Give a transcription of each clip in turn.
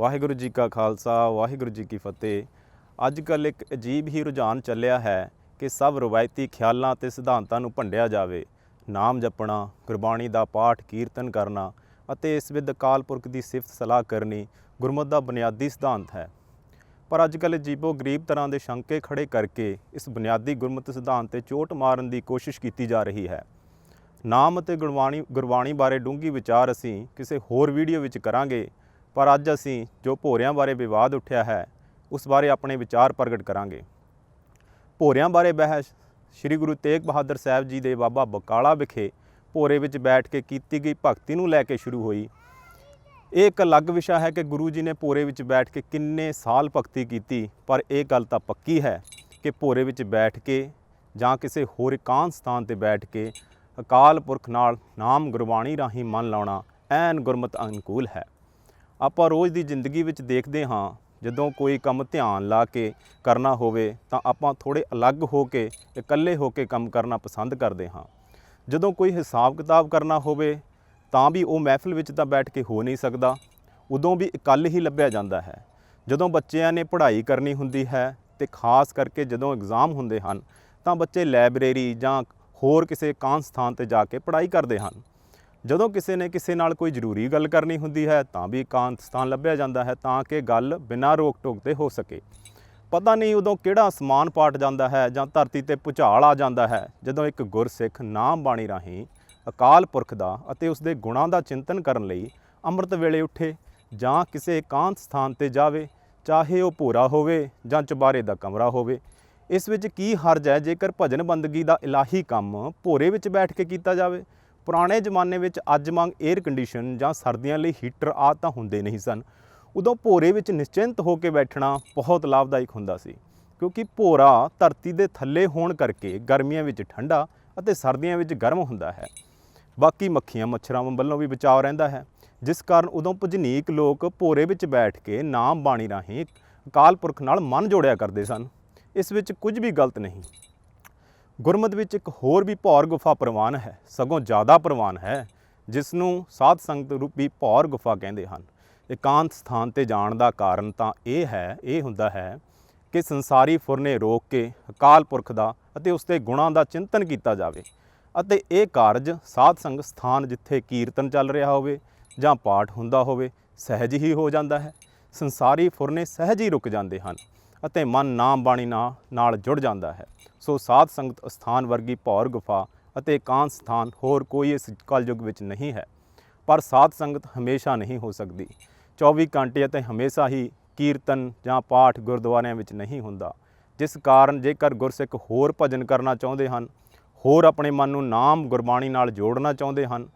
ਵਾਹਿਗੁਰੂ ਜੀ ਕਾ ਖਾਲਸਾ, ਵਾਹਿਗੁਰੂ ਜੀ ਕੀ ਫਤਿਹ। ਅੱਜ ਕੱਲ੍ਹ ਇੱਕ ਅਜੀਬ ਹੀ ਰੁਝਾਨ ਚੱਲਿਆ ਹੈ ਕਿ ਸਭ ਰਵਾਇਤੀ ਖਿਆਲਾਂ ਤੇ ਸਿਧਾਂਤਾਂ ਨੂੰ ਭੰਡਿਆ ਜਾਵੇ। ਨਾਮ ਜਪਣਾ, ਗੁਰਬਾਣੀ ਦਾ ਪਾਠ, ਕੀਰਤਨ ਕਰਨਾ ਅਤੇ ਇਸ ਵਿਦ ਅਕਾਲ ਪੁਰਖ ਦੀ ਸਿਫਤ ਸਲਾਹ ਕਰਨੀ ਗੁਰਮਤਿ ਦਾ ਬੁਨਿਆਦੀ ਸਿਧਾਂਤ ਹੈ। ਪਰ ਅੱਜ ਕੱਲ੍ਹ ਅਜੀਬੋ ਗਰੀਬ ਤਰ੍ਹਾਂ ਦੇ ਸ਼ੰਕੇ ਖੜੇ ਕਰਕੇ ਇਸ ਬੁਨਿਆਦੀ ਗੁਰਮਤਿ ਸਿਧਾਂਤ ਤੇ ਚੋਟ ਮਾਰਨ ਦੀ ਕੋਸ਼ਿਸ਼ ਕੀਤੀ ਜਾ ਰਹੀ ਹੈ। ਨਾਮ ਅਤੇ ਗੁਰਬਾਣੀ ਗੁਰਬਾਣੀ ਬਾਰੇ ਡੂੰਘੀ ਵਿਚਾਰ ਅਸੀਂ ਕਿਸੇ ਹੋਰ ਵੀਡੀਓ ਵਿੱਚ ਕਰਾਂਗੇ। ਪਰ ਅੱਜ ਅਸੀਂ ਜੋ ਭੋਰਿਆਂ ਬਾਰੇ ਵਿਵਾਦ ਉੱਠਿਆ ਹੈ, ਉਸ ਬਾਰੇ ਆਪਣੇ ਵਿਚਾਰ ਪ੍ਰਗਟ ਕਰਾਂਗੇ। ਭੋਰਿਆਂ ਬਾਰੇ ਬਹਿਸ, ਸ੍ਰੀ ਗੁਰੂ ਤੇਗ ਬਹਾਦਰ ਸਾਹਿਬ ਜੀ ਦੇ ਬਾਬਾ ਬਕਾਲਾ ਵਿਖੇ ਭੋਰੇ ਵਿੱਚ ਬੈਠ ਕੇ ਕੀਤੀ ਗਈ ਭਗਤੀ ਨੂੰ ਲੈ ਕੇ ਸ਼ੁਰੂ ਹੋਈ। ਇਹ ਇੱਕ ਅਲੱਗ ਵਿਸ਼ਾ ਹੈ ਕਿ ਗੁਰੂ ਜੀ ਨੇ ਭੋਰੇ ਵਿੱਚ ਬੈਠ ਕੇ ਕਿੰਨੇ ਸਾਲ ਭਗਤੀ ਕੀਤੀ, ਪਰ ਇਹ ਗੱਲ ਤਾਂ ਪੱਕੀ ਹੈ ਕਿ ਭੋਰੇ ਵਿੱਚ ਬੈਠ ਕੇ ਜਾਂ ਕਿਸੇ ਹੋਰ ਇਕਾਂਤ ਸਥਾਨ ਤੇ ਬੈਠ ਕੇ ਅਕਾਲ ਪੁਰਖ ਨਾਲ ਨਾਮ ਗੁਰਬਾਣੀ ਰਾਹੀਂ ਮਨ ਲਾਉਣਾ ਐਨ ਗੁਰਮਤ ਅਨੁਕੂਲ ਹੈ। ਆਪਾਂ ਰੋਜ਼ ਦੀ ਜ਼ਿੰਦਗੀ ਵਿੱਚ ਦੇਖਦੇ ਹਾਂ, ਜਦੋਂ ਕੋਈ ਕੰਮ ਧਿਆਨ ਲਾ ਕੇ ਕਰਨਾ ਹੋਵੇ, ਤਾਂ ਆਪਾਂ ਥੋੜੇ ਅਲੱਗ ਹੋ ਕੇ, ਇਕੱਲੇ ਹੋ ਕੇ ਕੰਮ ਕਰਨਾ ਪਸੰਦ ਕਰਦੇ ਹਾਂ। ਜਦੋਂ ਕੋਈ ਹਿਸਾਬ ਕਿਤਾਬ ਕਰਨਾ ਹੋਵੇ, ਤਾਂ ਵੀ ਉਹ ਮਹਿਫਿਲ ਵਿੱਚ ਤਾਂ ਬੈਠ ਕੇ ਹੋ ਨਹੀਂ ਸਕਦਾ, ਉਦੋਂ ਵੀ ਇਕੱਲ ਹੀ ਲੱਭਿਆ ਜਾਂਦਾ ਹੈ। ਜਦੋਂ ਬੱਚਿਆਂ ਨੇ ਪੜ੍ਹਾਈ ਕਰਨੀ ਹੁੰਦੀ ਹੈ ਤੇ ਖਾਸ ਕਰਕੇ ਜਦੋਂ ਐਗਜ਼ਾਮ ਹੁੰਦੇ ਹਨ, ਤਾਂ ਬੱਚੇ ਲਾਇਬ੍ਰੇਰੀ ਜਾਂ ਹੋਰ ਕਿਸੇ ਇਕਾਂਤ ਸਥਾਨ ਤੇ ਜਾ ਕੇ ਪੜ੍ਹਾਈ ਕਰਦੇ ਹਨ। ਜਦੋਂ ਕਿਸੇ ਨੇ ਕਿਸੇ ਨਾਲ ਕੋਈ ਜ਼ਰੂਰੀ ਗੱਲ ਕਰਨੀ ਹੁੰਦੀ ਹੈ, ਤਾਂ ਵੀ ਇਕਾਂਤ ਸਥਾਨ ਲੱਭਿਆ ਜਾਂਦਾ ਹੈ ਤਾਂ ਕਿ ਗੱਲ ਬਿਨਾਂ ਰੋਕ ਟੋਕ ਤੇ ਹੋ ਸਕੇ। ਪਤਾ ਨਹੀਂ ਉਦੋਂ ਕਿਹੜਾ ਅਸਮਾਨ ਪਾਟ ਜਾਂਦਾ ਹੈ ਜਾਂ ਧਰਤੀ ਤੇ ਭੁਚਾਲ ਆ ਜਾਂਦਾ ਹੈ, ਜਦੋਂ ਇੱਕ ਗੁਰਸਿੱਖ ਨਾਮ ਬਾਣੀ ਰਾਹੀਂ ਅਕਾਲ ਪੁਰਖ ਦਾ ਅਤੇ ਉਸ ਦੇ ਗੁਣਾਂ ਦਾ ਚਿੰਤਨ ਕਰਨ ਲਈ ਅੰਮ੍ਰਿਤ ਵੇਲੇ ਉੱਠੇ ਜਾਂ ਕਿਸੇ ਇਕਾਂਤ ਸਥਾਨ ਤੇ ਜਾਵੇ, ਚਾਹੇ ਉਹ ਭੋਰਾ ਹੋਵੇ ਜਾਂ ਚੁਬਾਰੇ ਦਾ ਕਮਰਾ ਹੋਵੇ, ਇਸ ਵਿੱਚ ਕੀ ਹਰਜ ਹੈ ਜੇਕਰ ਭਜਨ ਬੰਦਗੀ ਦਾ ਇਲਾਹੀ ਕੰਮ ਭੋਰੇ ਵਿੱਚ ਬੈਠ ਕੇ ਕੀਤਾ ਜਾਵੇ? ਪੁਰਾਣੇ ਜ਼ਮਾਨੇ ਵਿੱਚ ਅੱਜ ਮੰਗ 에ਅਰ ਕੰਡੀਸ਼ਨ ਜਾਂ ਸਰਦੀਆਂ ਲਈ ਹੀਟਰ ਆ ਤਾਂ ਹੁੰਦੇ ਨਹੀਂ ਸਨ। ਉਦੋਂ ਭੋਰੇ ਵਿੱਚ ਨਿਸ਼ਚਿੰਤ ਹੋ ਕੇ ਬੈਠਣਾ ਬਹੁਤ ਲਾਭਦਾਇਕ ਹੁੰਦਾ ਸੀ, ਕਿਉਂਕਿ ਭੋਰਾ ਧਰਤੀ ਦੇ ਥੱਲੇ ਹੋਣ ਕਰਕੇ ਗਰਮੀਆਂ ਵਿੱਚ ਠੰਡਾ ਅਤੇ ਸਰਦੀਆਂ ਵਿੱਚ ਗਰਮ ਹੁੰਦਾ ਹੈ। ਬਾਕੀ ਮੱਖੀਆਂ ਮੱਛਰਾਂ ਵੱਲੋਂ ਵੀ ਬਚਾਅ ਰਹਿੰਦਾ ਹੈ, ਜਿਸ ਕਾਰਨ ਉਦੋਂ ਭਜਨੀਕ ਲੋਕ ਭੋਰੇ ਵਿੱਚ ਬੈਠ ਕੇ ਨਾਮ ਬਾਣੀ ਰਾਹੀਂ ਅਕਾਲ ਪੁਰਖ ਨਾਲ ਮਨ ਜੋੜਿਆ ਕਰਦੇ ਸਨ। ਇਸ ਵਿੱਚ ਕੁਝ ਵੀ ਗਲਤ ਨਹੀਂ। ਗੁਰਮਤ ਵਿੱਚ ਇੱਕ ਹੋਰ ਵੀ ਭੌਰ ਗੁਫਾ ਪ੍ਰਵਾਨ ਹੈ, ਸਗੋਂ ਜ਼ਿਆਦਾ ਪ੍ਰਵਾਨ ਹੈ ਜਿਸ ਨੂੰ ਸਾਧ ਸੰਗਤ ਰੂਪੀ ਭੌਰ ਗੁਫਾ ਕਹਿੰਦੇ ਹਨ। ਇਕਾਂਤ ਸਥਾਨ ਤੇ ਜਾਣ ਦਾ ਕਾਰਨ ਤਾਂ ਇਹ ਹੈ, ਇਹ ਹੁੰਦਾ ਹੈ ਕਿ ਸੰਸਾਰੀ ਫੁਰਨੇ ਰੋਕ ਕੇ ਅਕਾਲ ਪੁਰਖ ਦਾ ਅਤੇ ਉਸ ਦੇ ਗੁਣਾਂ ਦਾ ਚਿੰਤਨ ਕੀਤਾ ਜਾਵੇ ਅਤੇ ਇਹ ਕਾਰਜ ਸਾਧ ਸੰਗ ਸਥਾਨ ਜਿੱਥੇ ਕੀਰਤਨ ਚੱਲ ਰਿਹਾ ਹੋਵੇ ਜਾਂ ਪਾਠ ਹੁੰਦਾ ਹੋਵੇ, ਸਹਿਜ ਹੀ ਹੋ ਜਾਂਦਾ ਹੈ। ਸੰਸਾਰੀ ਫੁਰਨੇ ਸਹਿਜ ਹੀ ਰੁਕ ਜਾਂਦੇ ਹਨ। ਅਤੇ ਮਨ ਨਾਮ ਬਾਣੀ ਨਾਲ ਨਾਲ ਜੁੜ ਜਾਂਦਾ ਹੈ। ਸੋ ਸਾਧ ਸੰਗਤ ਸਥਾਨ ਵਰਗੀ ਭੌਰ ਗੁਫਾ ਅਤੇ ਇਕਾਂਤ ਸਥਾਨ ਹੋਰ ਕੋਈ ਇਸ ਕਲਯੁਗ ਵਿੱਚ ਨਹੀਂ ਹੈ। ਪਰ ਸਾਧ ਸੰਗਤ ਹਮੇਸ਼ਾ ਨਹੀਂ ਹੋ ਸਕਦੀ। 24 ਘੰਟੇ ਅਤੇ ਹਮੇਸ਼ਾ ਹੀ ਕੀਰਤਨ ਜਾਂ ਪਾਠ ਗੁਰਦੁਆਰਿਆਂ ਵਿੱਚ ਨਹੀਂ ਹੁੰਦਾ। ਜਿਸ ਕਾਰਨ ਜੇਕਰ ਗੁਰਸਿੱਖ ਹੋਰ ਭਜਨ ਕਰਨਾ ਚਾਹੁੰਦੇ ਹਨ, ਹੋਰ ਆਪਣੇ ਮਨ ਨੂੰ ਨਾਮ ਗੁਰਬਾਣੀ ਨਾਲ ਜੋੜਨਾ ਚਾਹੁੰਦੇ ਹਨ,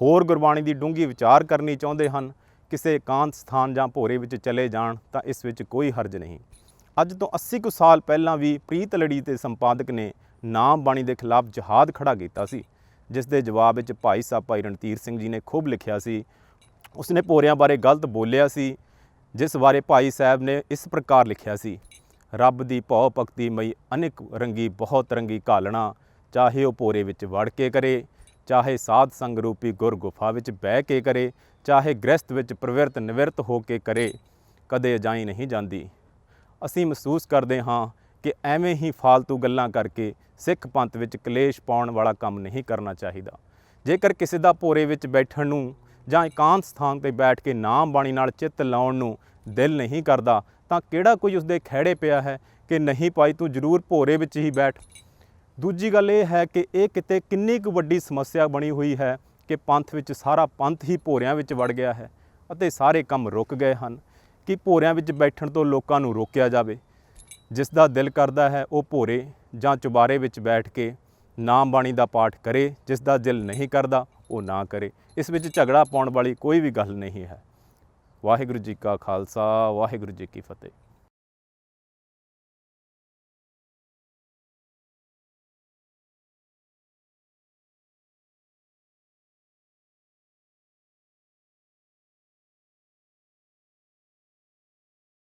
ਹੋਰ ਗੁਰਬਾਣੀ ਦੀ ਡੂੰਘੀ ਵਿਚਾਰ ਕਰਨੀ ਚਾਹੁੰਦੇ ਹਨ, ਕਿਸੇ ਇਕਾਂਤ ਸਥਾਨ ਜਾਂ ਭੋਰੇ ਵਿੱਚ ਚਲੇ ਜਾਣ ਤਾਂ ਇਸ ਵਿੱਚ ਕੋਈ ਹਰਜ ਨਹੀਂ। ਅੱਜ ਤੋਂ 80 ਕੁ ਸਾਲ ਪਹਿਲਾਂ ਵੀ ਪ੍ਰੀਤ ਲੜੀ ਤੇ ਸੰਪਾਦਕ ਨੇ ਨਾਮ ਬਾਣੀ ਦੇ ਖਿਲਾਫ ਜਹਾਦ ਖੜਾ ਕੀਤਾ ਸੀ, ਜਿਸ ਦੇ ਜਵਾਬ ਵਿੱਚ ਭਾਈ ਸਾਹਿਬ ਭਾਈ ਰਣਧੀਰ ਸਿੰਘ ਜੀ ਨੇ ਖੂਬ ਲਿਖਿਆ ਸੀ। ਉਸਨੇ ਭੋਰਿਆਂ ਬਾਰੇ ਗਲਤ ਬੋਲਿਆ ਸੀ, ਜਿਸ ਬਾਰੇ ਭਾਈ ਸਾਹਿਬ ਨੇ ਇਸ ਪ੍ਰਕਾਰ ਲਿਖਿਆ ਸੀ, ਰੱਬ ਦੀ ਭਉ ਭਗਤੀ ਮਈ ਅਨੇਕ ਰੰਗੀ ਬਹੁਤ ਰੰਗੀ ਘਾਲਣਾ, ਚਾਹੇ ਉਹ ਭੋਰੇ ਵਿੱਚ ਵੜ ਕੇ ਕਰੇ, ਚਾਹੇ ਸਾਧ ਸੰਗ ਰੂਪੀ ਗੁਰ ਗੁਫਾ ਵਿੱਚ ਬਹਿ ਕੇ ਕਰੇ, ਚਾਹੇ ਗ੍ਰਸਥ ਵਿੱਚ ਪ੍ਰਵਿਰਤ ਨਿਵਿਰਤ ਹੋ ਕੇ ਕਰੇ, ਕਦੇ ਅਜਾਈ ਨਹੀਂ ਜਾਂਦੀ। ਅਸੀਂ ਮਹਿਸੂਸ ਕਰਦੇ ਹਾਂ ਕਿ ਐਵੇਂ ਹੀ ਫਾਲਤੂ ਗੱਲਾਂ ਕਰਕੇ ਸਿੱਖ ਪੰਥ ਵਿੱਚ ਕਲੇਸ਼ ਪਾਉਣ ਵਾਲਾ ਕੰਮ ਨਹੀਂ ਕਰਨਾ ਚਾਹੀਦਾ। ਜੇਕਰ ਕਿਸੇ ਦਾ ਭੋਰੇ ਵਿੱਚ ਬੈਠਣ ਨੂੰ ਜਾਂ ਇਕਾਂਤ ਸਥਾਨ ਤੇ ਬੈਠ ਕੇ ਨਾਮ ਬਾਣੀ ਨਾਲ ਚਿੱਤ ਲਾਉਣ ਨੂੰ ਦਿਲ ਨਹੀਂ ਕਰਦਾ, ਤਾਂ ਕਿਹੜਾ ਕੋਈ ਉਸਦੇ ਖਹਿੜੇ ਪਿਆ ਹੈ ਕਿ ਨਹੀਂ ਭਾਈ ਤੂੰ ਜ਼ਰੂਰ ਭੋਰੇ ਵਿੱਚ ਹੀ ਬੈਠ। ਦੂਜੀ ਗੱਲ ਇਹ ਹੈ ਕਿ ਇਹ ਕਿਤੇ ਕਿੰਨੀ ਕੁ ਵੱਡੀ ਸਮੱਸਿਆ ਬਣੀ ਹੋਈ ਹੈ ਕਿ ਪੰਥ ਵਿੱਚ ਸਾਰਾ ਪੰਥ ਹੀ ਭੋਰਿਆਂ ਵਿੱਚ ਵੜ ਗਿਆ ਹੈ ਅਤੇ ਸਾਰੇ ਕੰਮ ਰੁਕ ਗਏ ਹਨ। ਕਿ ਭੋਰਿਆਂ ਵਿੱਚ ਬੈਠਣ ਤੋਂ ਲੋਕਾਂ ਨੂੰ ਰੋਕਿਆ ਜਾਵੇ। ਜਿਸ ਦਾ ਦਿਲ ਕਰਦਾ ਹੈ ਉਹ ਭੋਰੇ ਜਾਂ ਚੁਬਾਰੇ ਵਿੱਚ ਬੈਠ ਕੇ ਨਾਮ ਬਾਣੀ ਦਾ ਪਾਠ ਕਰੇ। ਜਿਸ ਦਾ ਦਿਲ ਨਹੀਂ ਕਰਦਾ ਉਹ ਨਾ ਕਰੇ। ਇਸ ਵਿੱਚ ਝਗੜਾ ਪਾਉਣ ਵਾਲੀ ਕੋਈ ਵੀ ਗੱਲ ਨਹੀਂ ਹੈ। ਵਾਹਿਗੁਰੂ ਜੀ ਕਾ ਖਾਲਸਾ, ਵਾਹਿਗੁਰੂ ਜੀ ਕੀ ਫਤਿਹ।